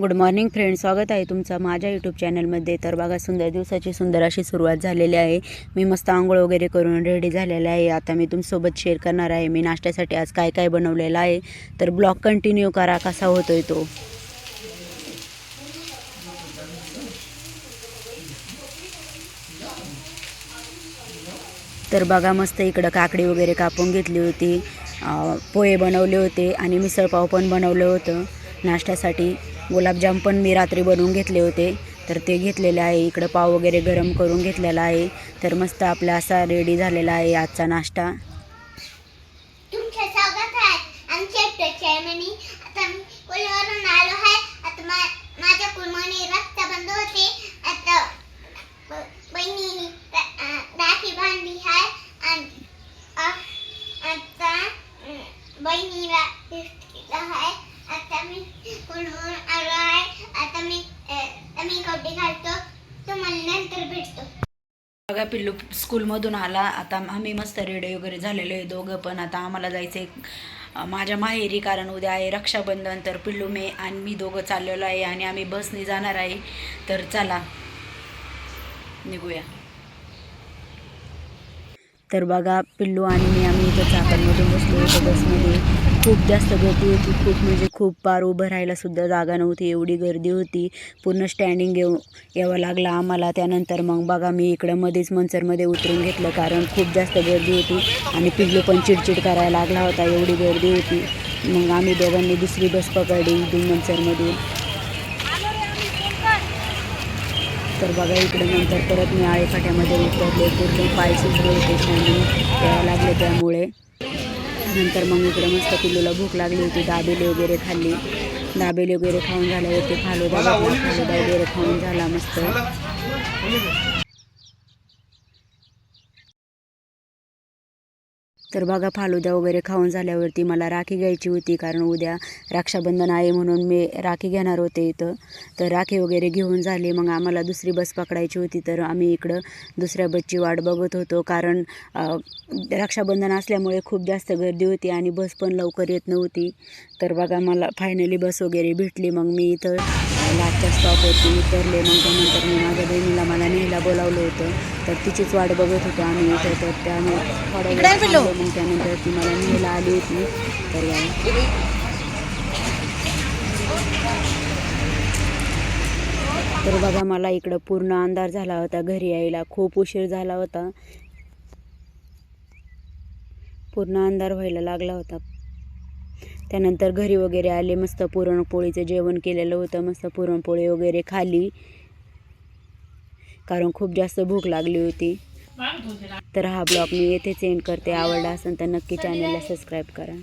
Good morning friend स्वागत आहे तुमचं माझ्या यूट्यूब चॅनलमध्ये तर बघा सुंदर दिवसाची सुंदर अशी सुरुवात झालेली आहे. मी मस्त आंघोळ वगैरे करून रेडी झालेले आहे. आता मी तुमसोबत शेअर करणार आहे. मी नाश्त्यासाठी आज काय काय बनवलेलं आहे. तर ब्लॉग कंटिन्यू करा कसा होतोय तो. तर बघा मस्त इकडं काकडी वगैरे कापून घेतली होती. पोहे बनवले होते आणि मिसळपाव पण बनवलं होतं नाश्त्यासाठी. गुलाबजाम पण मी रात्री बनवून घेतले होते. तर ते घेतलेले आहे. इकडं पाव वगैरे गरम करून घेतलेला आहे. तर मस्त आपला असा रेडी झालेला आहे आजचा नाश्ता. बहिणीला गिफ्ट केलं आहे. आता मी कुलवरून आलो आहे आता मी आता मी कपडे घालतो तुम्हाला नंतर भेटतो. बघा पिल्लू स्कूलमधून आला. आता आम्ही मस्त रेडी वगैरे झालेलो आहे दोघं पण आता आम्हाला जायचं आहे माझ्या माहेरी कारण उद्या आहे रक्षाबंधन. तर पिल्लू मी आणि मी दोघं चाललेलो आहे आणि आम्ही बसने जाणार आहे. तर चला निघूया. तर बघा पिल्लू आणि मी आम्ही इथं चाकणमधून बसलो होतो बसमध्ये. खूप जास्त गर्दी होती. खूप म्हणजे खूप पार उभं राहायलासुद्धा जागा नव्हती. एवढी गर्दी होती. पूर्ण स्टँडिंग येऊ यावं लागलं आम्हाला. त्यानंतर मग बघा मी इकडं मध्येच मंचरमध्ये उतरून घेतलं कारण खूप जास्त गर्दी होती. आणि पिल्लू पण चिडचिड करायला लागला होता. एवढी गर्दी होती. मग आम्ही दोघांनी दुसरी बस पकडली इथून मंचरमध्ये तर बघा इकडे नंतर परत मी आळेफाट्यामध्ये उतरले. पूर्ण पाय सुजले होते. स्टँडिंग यायला लागले त्यामुळे. नंतर मग इकडे मस्त पिल्लूला भूक लागली होती. दाबेली वगैरे खाल्ली. दाबेली वगैरे खाऊन झाल्यावरती फालुदा घेतला फालुदा वगैरे खाऊन झाला मस्त. तर बघा फालुदा वगैरे खाऊन झाल्यावरती मला राखी घ्यायची होती कारण उद्या रक्षाबंधन आहे म्हणून मी राखी घेणार होते इथं. तर राखी वगैरे घेऊन झाली. मग आम्हाला दुसरी बस पकडायची होती तर आम्ही इकडं दुसऱ्या बसची वाट बघत होतो कारण राक्षाबंधन रक्षाबंधन असल्यामुळे खूप जास्त गर्दी होती आणि बस पण लवकर येत नव्हती. तर बघा मला फायनली बस वगैरे भेटली. मग मी इथं अ, लास्टच्या स्टॉपवरती उतरले. मग त्यानंतर मी माझ्या बहिणीला मला न्यायला बोलावलं होतं. तर तिचीच वाट बघत होतो आम्ही. इथं तर वेळ थांबलो. मग त्यानंतर ती मला न्यायला आली होती. तर या. तर बघा मला इकडं पूर्ण अंधार झाला होता. घरी यायला खूप उशीर झाला होता. पूर्ण अंधार व्हायला लागला होता. त्यानंतर घरी वगैरे आले मस्त पुरणपोळीचं जेवण केलेलं होतं मस्त पुरणपोळी वगैरे खाली. कारण खूप जास्त भूक लागली होती. तर हा ब्लॉग मी येथेच एंड करते. आवडला असेल तर नक्की चॅनलला सबस्क्राईब करा.